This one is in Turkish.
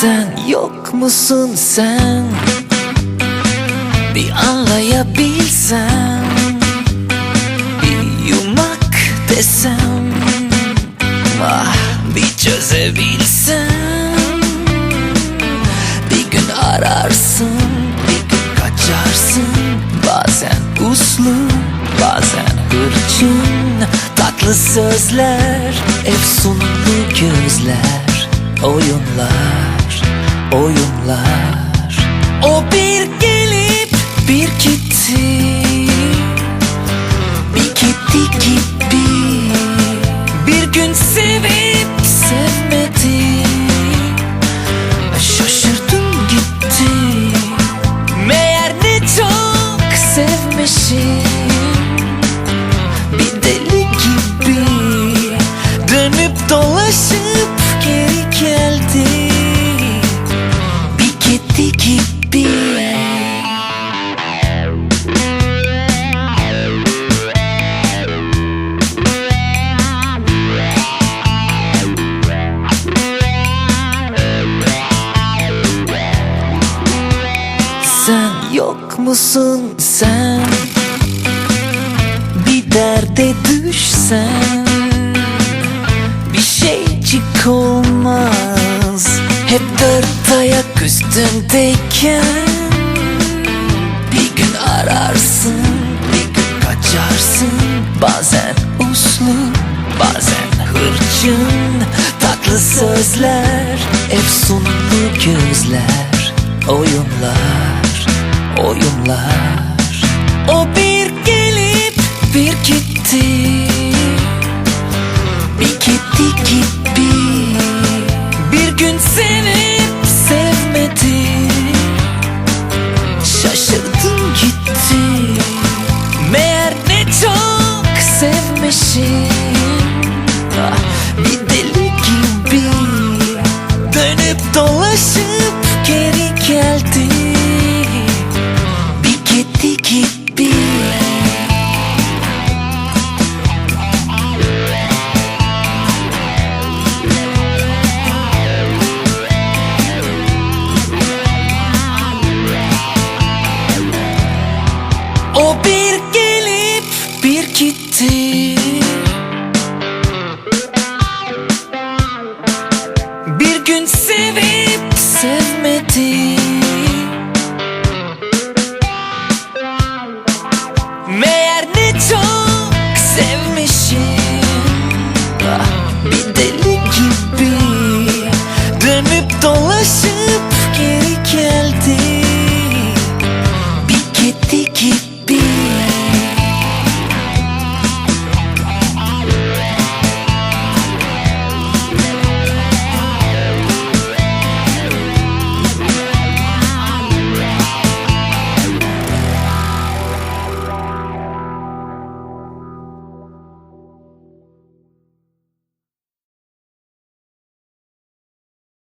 Sen yok musun sen? Bir anlayabilsem Bir yumak desem Ah bir çözebilsem. Bir gün ararsın Bir gün kaçarsın. Bazen uslu Bazen hırçın. Tatlı sözler Efsunlu gözler Oyunlar Oyunlar. O bir gelip Bir gitti kedi gibi Sen yok musun sen? Bir derde düşsen Bir şeycik olmaz üstündeyken Bir gün ararsın Bir gün kaçarsın. Bazen uslu Bazen hırçın. Tatlı sözler Efsunlu gözler. Oyunlar Oyunlar. O kedi da Deli gibi